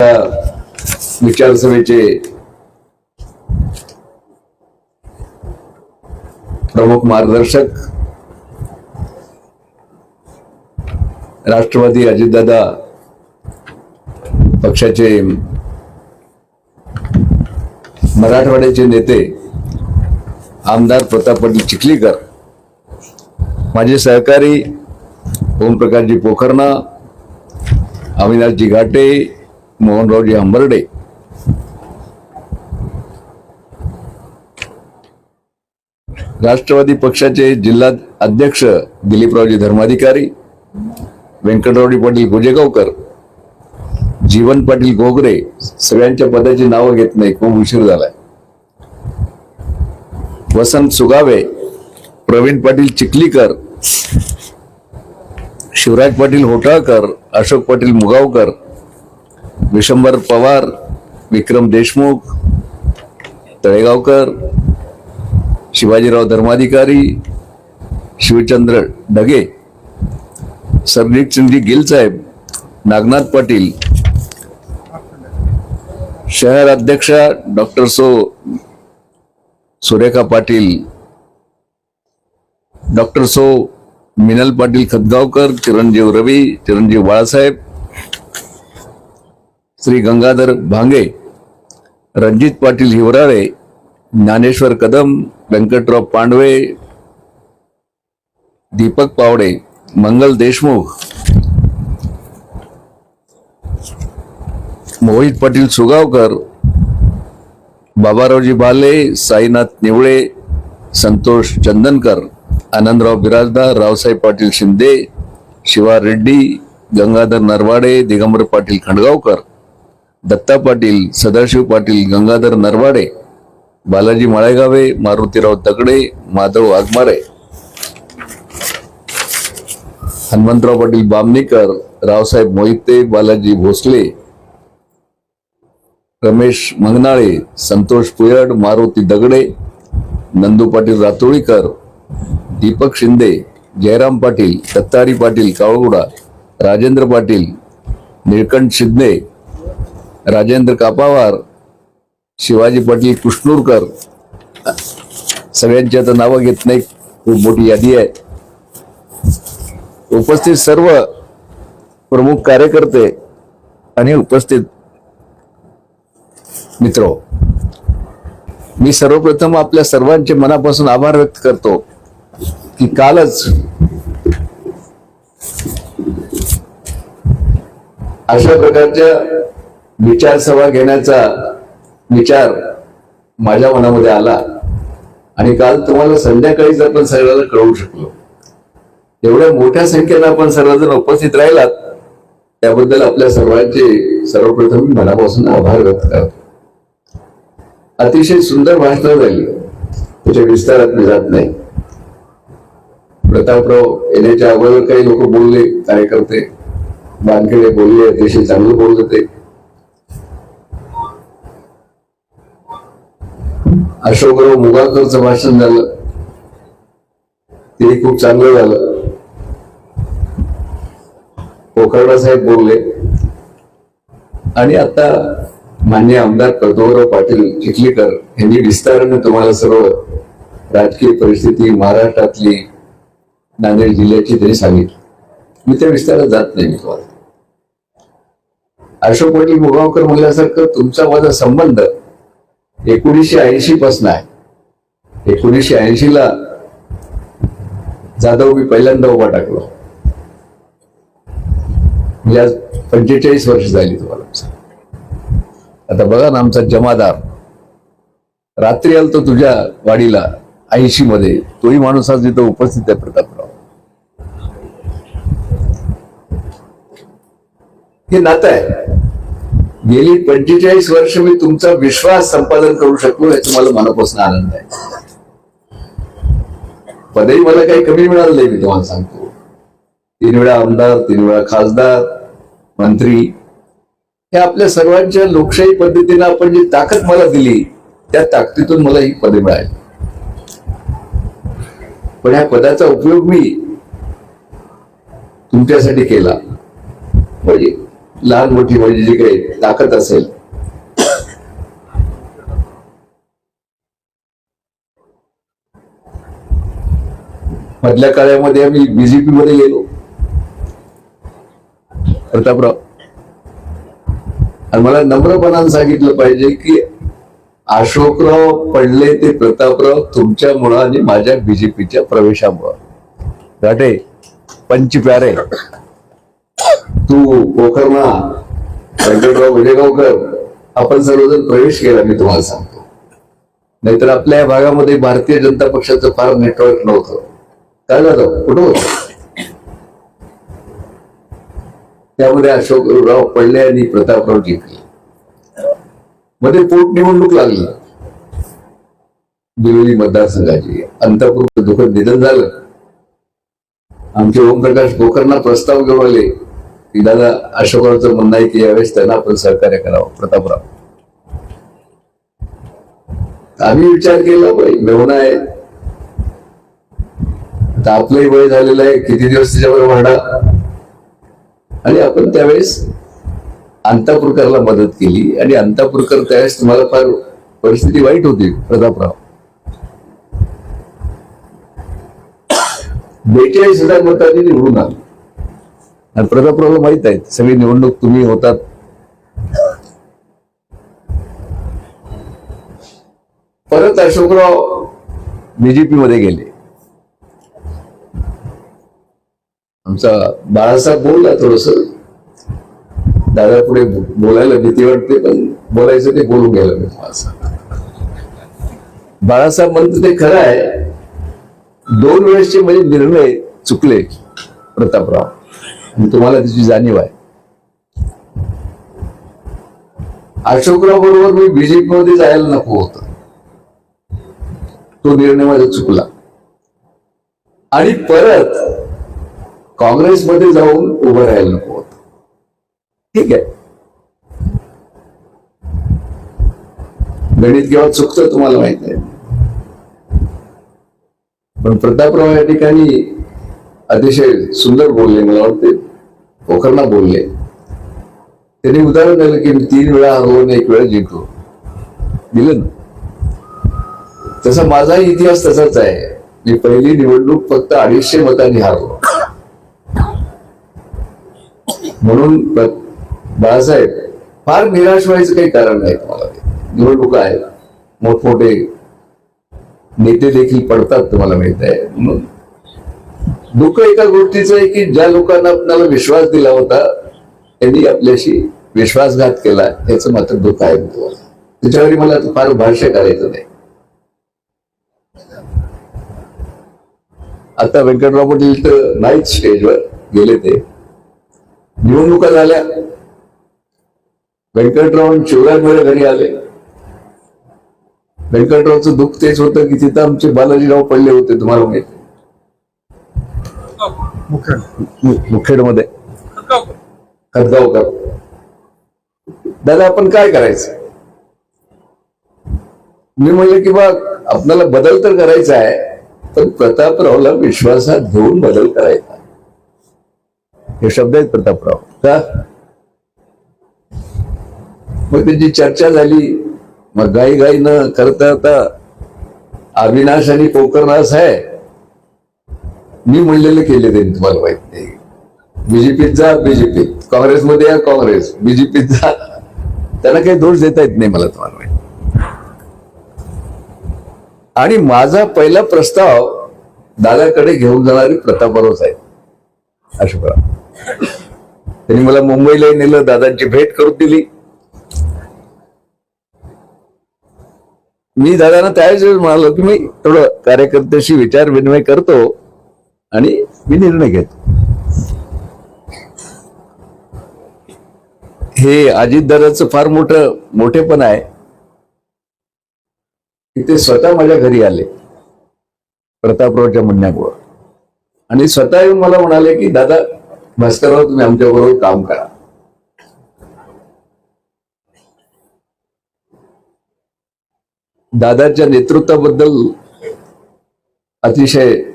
विचारसभेचे प्रमुख मार्गदर्शक राष्ट्रवादी अजितदादा पक्षाचे मराठवाड्याचे नेते आमदार प्रताप पाटील चिखलीकर माझे सहकारी ओमप्रकाशजी पोखरणा अविनाशजी घाटे मोहनरावजी हंबर्डे राष्ट्रवादी पक्षाचे जिल्हा अध्यक्ष दिलीपरावजी धर्माधिकारी व्यंकटरावजी पाटील गुजेगावकर जीवन पाटील गोगरे सगळ्यांच्या पदाची नावं घेत नाही खूप उशीर झालाय वसंत सुगावे प्रवीण पाटील चिखलीकर शिवराज पाटील होटाळकर अशोक पाटील मुगावकर विशंबर पवार विक्रम देशमुख तळेगावकर शिवाजीराव धर्माधिकारी शिवचंद्र ढगे सरजित सिंगजी गिल साहेब नागनाथ पाटील शहर अध्यक्ष डॉक्टर सो सुरेखा पाटील डॉक्टर सो मिनल पाटील खतगावकर चिरंजीव रवी चिरंजीव बाळासाहेब श्री गंगाधर भांगे रणजित पाटील हिवराळे ज्ञानेश्वर कदम व्यंकटराव पांडवे दीपक पावडे मंगल देशमुख मोहित पाटील सुगावकर बाबारावजी बाले साईनाथ निवळे संतोष चंदनकर आनंदराव बिराजदार रावसाहेब पाटील शिंदे शिवा रेड्डी गंगाधर नरवाडे दिगंबर पाटील खंडगावकर दत्ता पाटील सदाशिव पाटील गंगाधर नरवाडे बालाजी माळेगावे मारुतीराव तगडे माधव आगमारे हनुमंतराव पाटील बामणीकर रावसाहेब मोहिते बालाजी भोसले रमेश मंगनाळे संतोष पुयड मारुती दगडे नंदू पाटील रातोळीकर दीपक शिंदे जयराम पाटील दत्तारी पाटील काळगुडा राजेंद्र पाटील निळकंठ शिंदे राजेंद्र कापावार शिवाजी पाटील कृष्णूरकर सगळ्यांची आता नावं घेत नाही खूप मोठी यादी आहे. उपस्थित सर्व प्रमुख कार्यकर्ते आणि उपस्थित मित्र मी सर्वप्रथम आपल्या सर्वांचे मनापासून आभार व्यक्त करतो की कालच अशा प्रकारच्या विचारसभा घेण्याचा विचार माझ्या मनामध्ये आला. आणि काल तुम्हाला संध्याकाळीच आपण सगळ्याला कळवू शकलो. एवढ्या मोठ्या संख्येनं आपण सर्वजण उपस्थित राहिलात त्याबद्दल आपल्या सर्वांचे सर्वप्रथम मी मनापासून आभार व्यक्त करतो. अतिशय सुंदर भाषण झाली. त्याच्या विस्तारात मी जात नाही. प्रतापराव येण्याच्या अगोदर काही लोक बोलले कार्यकर्ते. बांधकडे बोलले अतिशय चांगलं बोलत होते. अशोकराव मुगाकरचं भाषण झालं. ते खूप चांगलं झालं. पोखर्डा साहेब बोलले. आणि आता मान्य आमदार कर्दोबराव पाटील चिखलीकर यांनी विस्ताराने तुम्हाला सर्व राजकीय परिस्थिती महाराष्ट्रातली नांदेड जिल्ह्याची त्यांनी सांगितली. मी त्या विस्तारात जात नाही मी तुम्हाला. अशोक पाटील मुगावकर म्हणल्यासारखं तुमचा माझा संबंध एकोणीसशे ऐंशी पासून आहे. एकोणीसशे ऐंशी ला जाधव मी पहिल्यांदा उभा टाकलो. म्हणजे आज पंचेचाळीस वर्ष झाली तुम्हाला. आता बघा ना आमचा जमादार. रात्री आलतो तुझ्या वाडीला ऐंशी मध्ये तोही माणूस आज तिथं उपस्थित आहे प्रतापराव. हे नातं आहे. गेली पंचेचाळीस वर्ष मी तुमचा विश्वास संपादन करू शकलो याचा मला मनापासून आनंद आहे. पदही मला काही कमी मिळालं नाही मी तुम्हाला सांगतो. तीन वेळा आमदार तीन वेळा खासदार मंत्री. हे आपल्या सर्वांच्या लोकशाही पद्धतीने आपण जी ताकद मला दिली त्या ताकदीतून मला ही पदे मिळाली. पण ह्या पदाचा उपयोग मी तुमच्यासाठी केला. म्हणजे लहान मोठी म्हणजे जी काही ताकद असेल. मधल्या काळामध्ये आम्ही बीजेपी मध्ये गेलो. प्रतापराव. आणि मला नम्रपणाने सांगितलं पाहिजे की अशोकराव पडले ते प्रतापराव तुमच्यामुळं आणि माझ्या बीजेपीच्या प्रवेशामुळं. घाटे पंच प्यारे. तू गोकर्णा व्यंकटराव विजयगावकर आपण सर्वजण प्रवेश केला मी तुम्हाला सांगतो. नाहीतर आपल्या या भागामध्ये भारतीय जनता पक्षाचं फार नेटवर्क नव्हतं. काय झालं? कुठं होत? त्यामध्ये अशोकराव पडले आणि प्रतापराव जिंकले. मध्ये पोट निवडणूक लागली. बिलोली मतदारसंघाची अंतपूर दुःखद निधन झालं. आमचे ओमप्रकाश गोकर्णा प्रस्ताव घेऊन आले. की दादा अशोकरावचं म्हणणं आहे की यावेळेस त्यांना आपण सहकार्य करावं. प्रतापराव. आम्ही विचार केला बाई मेवणा आहे. आता आपलंही वय झालेलं आहे किती दिवस त्याच्याबरोबर वाढा आणि आपण त्यावेळेस अंतापूरकरला मदत केली आणि अंतापूरकर त्यावेळेस तुम्हाला फार परिस्थिती वाईट होती प्रतापराव. बेचाळीस हजार मतांनी निवडून आली. आणि प्रतापरावला माहीत आहे सगळी निवडणूक तुम्ही होतात. परत अशोकराव बीजेपी मध्ये गेले. आमचा बाळासाहेब बोलला थोडस. दादा पुढे बोलायला भीती वाटते पण बोलायचं ते बोलून गेलं मी बाळासाहेब म्हणतो ते खरं आहे दोन वेळेसचे म्हणजे निर्णय चुकले प्रतापराव. आणि तुम्हाला त्याची जाणीव आहे. अशोकराव बरोबर मी बीजेपी मध्ये जायला नको होत. तो निर्णय माझा चुकला. आणि परत काँग्रेसमध्ये जाऊन उभं राहायला नको होत. ठीक आहे. गणित केव्हा चुकतं तुम्हाला माहीत आहे. पण प्रतापराव या ठिकाणी अतिशय सुंदर बोलले मला वाटते. पोखरणा बोलले. त्यांनी उदाहरण दिलं की मी तीन वेळा हरवून एक वेळा जिंकलो. दिलं ना? तसा माझाही इतिहास तसाच आहे. मी पहिली निवडणूक फक्त अडीचशे मतांनी हारलो. म्हणून बाळासाहेब फार निराश व्हायचं काही कारण नाही तुम्हाला. निवडणुका आहेत. मोठमोठे नेते देखील पडतात तुम्हाला माहीत आहे. म्हणून दुःख एका गोष्टीचं आहे की ज्या लोकांना आपल्याला विश्वास दिला होता त्यांनी आपल्याशी विश्वासघात केला. याचं मात्र दुःख आहे. त्याच्यावर मला फार भाष्य करायचं नाही. आता व्यंकटराव पाटील तर नाहीच स्टेजवर गेले ते. निवडणुका झाल्या. व्यंकटराव चोऱ्यांमुळे घरी आले. व्यंकटरावचं दुःख तेच होतं की तिथं आमचे बालाजीराव पडले होते तुम्हाला माहिती. मुखेडमध्ये खतगावकर दादा आपण काय करायचं? मी म्हणलं की बा आपल्याला बदल तर करायचा आहे पण प्रतापरावला विश्वासात घेऊन बदल करायचा हे शब्द आहेत प्रतापराव. का? मग त्याची चर्चा झाली. मग गाई गाई न करता आता अविनाश आणि पोकरनाश आहे. मी म्हणलेलं केले त्यांनी तुम्हाला माहीत नाही बीजेपीत जा बीजेपीत काँग्रेसमध्ये या काँग्रेस. बीजेपीत जा. त्यांना काही दोष देता येत नाही मला तुम्हाला माहिती आणि माझा पहिला प्रस्ताव दादाकडे घेऊन जाणारी प्रतापराव आहे अशोकराव त्यांनी मला मुंबईला नेलं दादांची भेट करून दिली. मी दादांना त्यावेळेस म्हणालो की मी थोडं कार्यकर्त्याशी विचार विनिमय करतो. आणि मी निर्णय घेतो. हे अजितदादाचं फार मोठं मोठेपण आहे. की ते स्वतः माझ्या घरी आले. प्रतापरावच्या म्हणण्यामुळं. आणि स्वतः येऊन मला म्हणाले की दादा भास्करराव तुम्ही आमच्या बरोबर काम करा. दादाच्या नेतृत्वाबद्दल अतिशय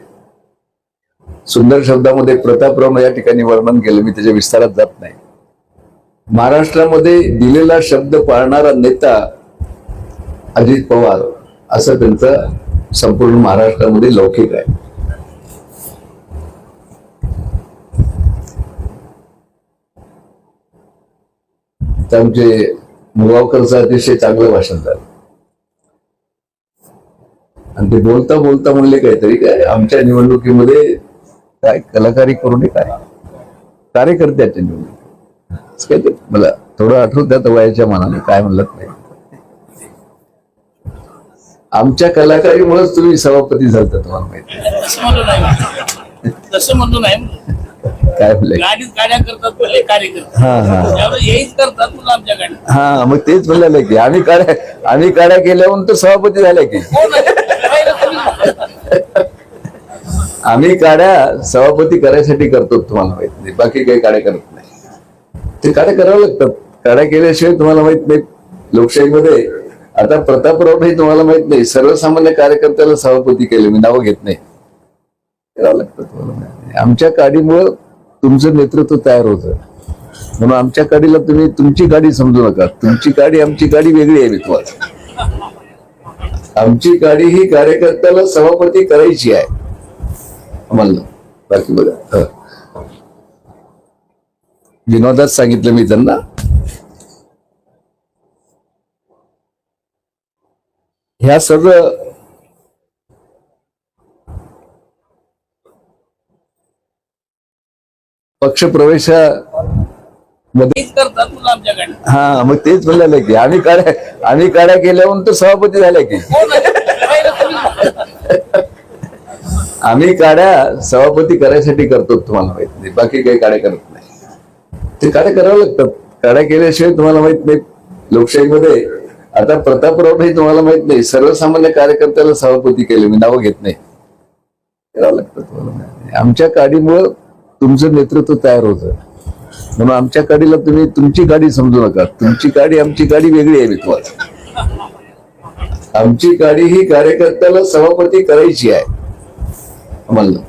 सुंदर शब्दामध्ये प्रतापराव या ठिकाणी वर्णन केलं मी त्याच्या विस्तारात जात नाही. महाराष्ट्रामध्ये दिलेला शब्द पाळणारा नेता अजित पवार असं त्यांचं संपूर्ण महाराष्ट्रामध्ये लौकिक आहे. त्यांचे आमचे मुगावकरचं अतिशय चांगलं भाषण झालं आणि ते बोलता बोलता म्हणले काहीतरी काय? आमच्या निवडणुकीमध्ये काय कलाकारी करू नये काय? कार्यकर्त्याच्या काय ते? मला थोडं आठवत त्यात वयाच्या मनाने काय म्हणलं नाही. आमच्या कलाकारीमुळेच तुम्ही सभापती झालता तुम्हाला माहिती. तसं म्हणलं नाही म्हणलं काय गाड्या करतात पहिले हा हा. करतात आमच्या हा मग तेच म्हणलेलं की आम्ही काड्या आम्ही काड्या केल्यावर सभापती झाल्या की. हो आम्ही काड्या सभापती करायसाठी करतो तुम्हाला माहीत नाही. बाकी काही काड्या करत नाही. ते काड्या करावं लागतात. काड्या केल्याशिवाय तुम्हाला माहीत नाही लोकशाहीमध्ये. आता प्रतापराव हे तुम्हाला माहीत नाही. सर्वसामान्य कार्यकर्त्याला सभापती केले. मी नावं घेत नाही. करावं लागतं तुम्हाला आमच्या काडीमुळं तुमचं नेतृत्व तयार होतं. म्हणून आमच्या काडीला तुम्ही तुमची गाडी समजू नका. तुमची गाडी आमची गाडी वेगळी आहे मी आमची गाडी ही कार्यकर्त्याला सभापती करायची आहे. आम्हाला बाकी बघा. हं. विनोदात सांगितलं मी त्यांना. ह्या आमच्या गाडीत हा मग तेच म्हणलेलं की आम्ही काड्या आम्ही काड्या केल्यावर तर सभापती झाल्या की हो ना? पहिलं कोणी- आम्ही काड्या सभापती करायसाठी करतो तुम्हाला माहीत नाही. बाकी काही काड्या करत नाही. ते काड्या करावं लागतात. काड्या केल्याशिवाय तुम्हाला माहीत नाही लोकशाहीमध्ये. आता प्रतापराव हे तुम्हाला माहीत नाही. सर्वसामान्य कार्यकर्त्याला सभापती केले. मी नावं घेत नाही. करावं लागतं तुम्हाला आमच्या काडीमुळं तुमचं नेतृत्व तयार होतं. म्हणून आमच्या काडीला तुम्ही तुमची गाडी समजू नका. तुमची गाडी आमची गाडी वेगळी आहे मी आमची गाडी ही कार्यकर्त्याला सभापती करायची आहे. आम्हाला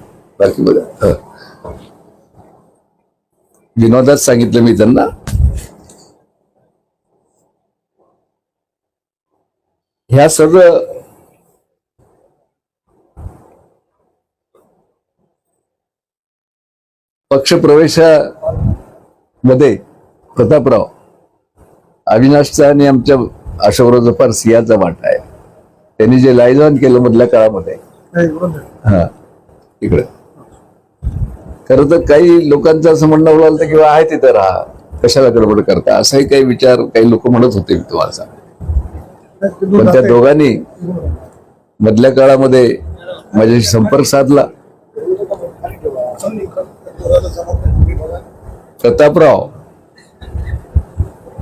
बाकी बघा. विनोदात सांगितलं मी त्यांना. ह्या सगळं पक्षप्रवेशामध्ये प्रतापराव अविनाशचा आणि आमच्या अशोकरावचा फार सिंहाचा वाटा आहे. त्यांनी जे लायलॉन केलं मधल्या काळामध्ये. हा. इकडे. खरं तर काही लोकांचं असं म्हणणं उडालं तर किंवा आहे तिथं राहा. कशाला गडबड करता? असाही काही विचार काही लोक म्हणत होते तुम्हाला. पण त्या दोघांनी मधल्या काळामध्ये माझ्याशी संपर्क साधला. प्रतापराव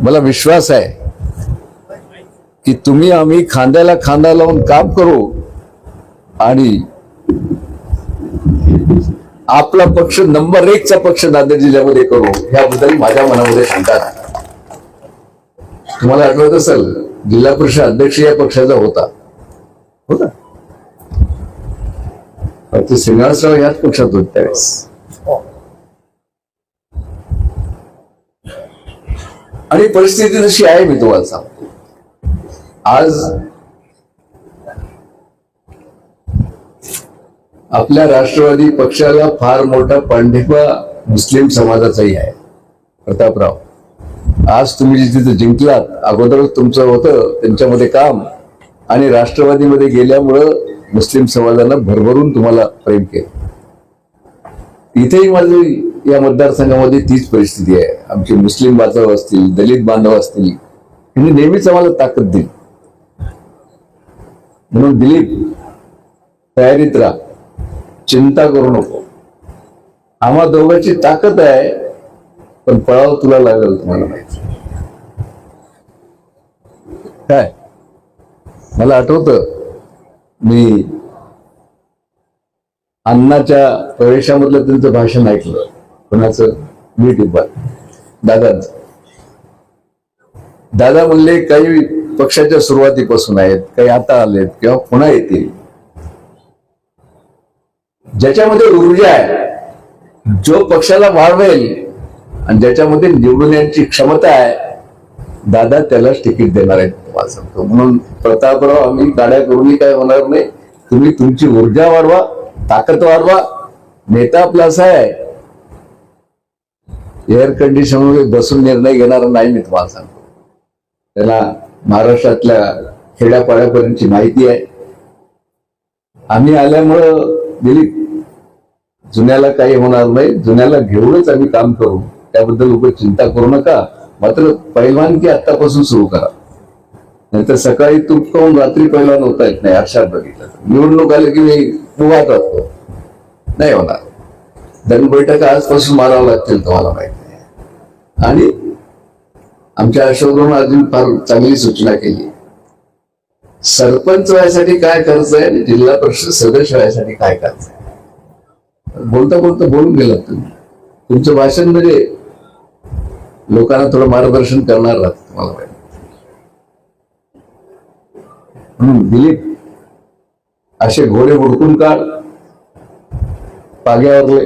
मला विश्वास आहे की तुम्ही आम्ही खांद्याला खांदा लावून काम करू आणि आपला पक्ष नंबर एकचा पक्ष नांदेड जिल्ह्यामध्ये करू. याबद्दल माझ्या मनामध्ये सांगतात तुम्हाला आठवत असेल जिल्हा परिषद अध्यक्ष या पक्षाचा होता. होता. फक्त श्रीनिवासराव याच पक्षात होते त्यावेळेस. आणि परिस्थिती जशी आहे मी तुम्हाला सांगतो. आज आपल्या राष्ट्रवादी पक्षाला फार मोठा पांढिपा मुस्लिम समाजाचाही आहे. प्रतापराव आज तुम्ही जिथे जिंकलात अगोदरच तुमचं होतं त्यांच्यामध्ये काम आणि राष्ट्रवादीमध्ये गेल्यामुळं मुस्लिम समाजानं भरभरून तुम्हाला प्रेम केलं. इथेही माझी या मतदारसंघामध्ये तीच परिस्थिती आहे. आमचे मुस्लिम बांधव असतील दलित बांधव असतील यांनी नेहमीच आम्हाला ताकद दिली. म्हणून दिलीप तयारीत राहा. चिंता करू नको. आम्हा दोघांची ताकद आहे पण पळाव तुला लागेल तुम्हाला माहिती. काय? मला आठवत मी अण्णाच्या प्रवेशामधलं त्यांचं भाषण ऐकलं. कोणाचं? मी टिप्पण दादांचं. दादा म्हणले काही पक्षाच्या सुरुवातीपासून आहेत काही आता आलेत किंवा पुन्हा येतील. ज्याच्यामध्ये ऊर्जा आहे जो पक्षाला वाढवेल आणि ज्याच्यामध्ये निवडून येण्याची क्षमता आहे दादा त्यालाच तिकीट देणार आहेत तुम्हाला सांगतो. म्हणून प्रतापराव आम्ही गाड्या करूनही काय होणार नाही. तुम्ही तुमची ऊर्जा वाढवा ताकद वाढवा. नेता आपला असा आहे. एअर कंडिशनमध्ये बसून निर्णय घेणार नाही मी तुम्हाला सांगतो. त्याला महाराष्ट्रातल्या खेड्यापाड्यापर्यंतची माहिती आहे. आम्ही आल्यामुळं दिलीप जुन्याला काही होणार नाही जुन्याला घेऊनच आम्ही काम करू. त्याबद्दल लोक चिंता करू नका. मात्र पैलवान की आत्तापासून सुरू करा. नाहीतर सकाळी तूप खाऊन रात्री पैलवान होता येत नाही अक्षात बघितलं निवडणूक आले की मी उभा करतो नाही होणार. दन बैठका आजपासून मारावं लागतील तुम्हाला माहिती आहे आणि आमच्या अशोकरावनं अजून फार चांगली सूचना केली. सरपंच व्हायसाठी काय करायचं आहे आणि जिल्हा परिषद सदस्य व्हायसाठी काय करायचं आहे बोलता बोलता बोलून गेलात तुम्ही. तुमचं भाषण म्हणजे लोकांना थोडं मार्गदर्शन करणार राहत तुम्हाला म्हणून दिलीप असे घोडे हुडकून काढ. पाग्यावरले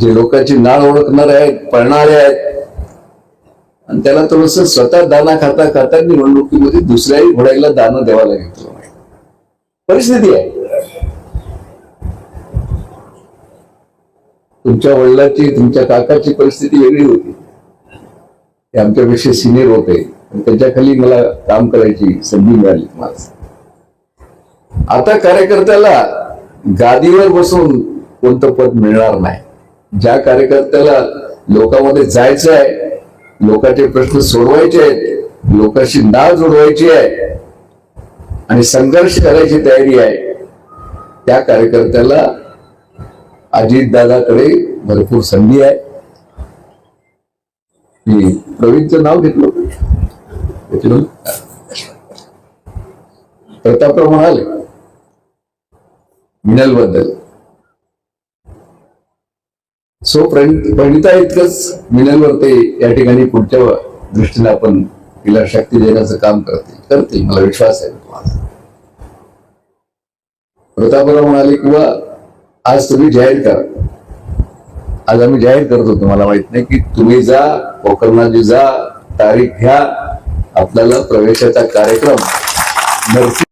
जे लोकांची नाळ ओळखणारे आहेत पळणारे आहेत आणि त्याला थोडस स्वतः दाना खाता खाता निवडणुकीमध्ये दुसऱ्याही घोड्याला दाना द्यावा लागेल. परिस्थिती आहे. तुमच्या वडिलाची तुमच्या काकाची परिस्थिती वेगळी होती. ते आमच्यापेक्षा सिनियर होते. त्यांच्याखाली मला काम करायची संधी मिळाली माझ. आता कार्यकर्त्याला गादीवर बसून कोणतं पद मिळणार नाही. ज्या कार्यकर्त्याला लोकांमध्ये जायचं आहे लोकांचे प्रश्न सोडवायचे आहेत लोकांशी नाळ जोडवायची आहे आणि संघर्ष करायची तयारी आहे त्या कार्यकर्त्याला अजितदादाकडे भरपूर संधी आहे. मी प्रवीणचं नाव घेतलं प्रतापराव म्हणाले मिनलबद्दल सो प्रणिता इतकंच मिनलवर ते या ठिकाणी पुढच्या दृष्टीने आपण तिला शक्ती देण्याचं काम करतील करतील मला विश्वास आहे. तुम्हाला प्रतापराव म्हणाले किंवा आज तुम्ही जाहीर करा. आज आम्ही जाहीर करतो तुम्हाला माहीत नाही की तुम्ही जा गोकर्णाजी जा तारीख घ्या आपल्याला प्रवेशाचा कार्यक्रम नरसी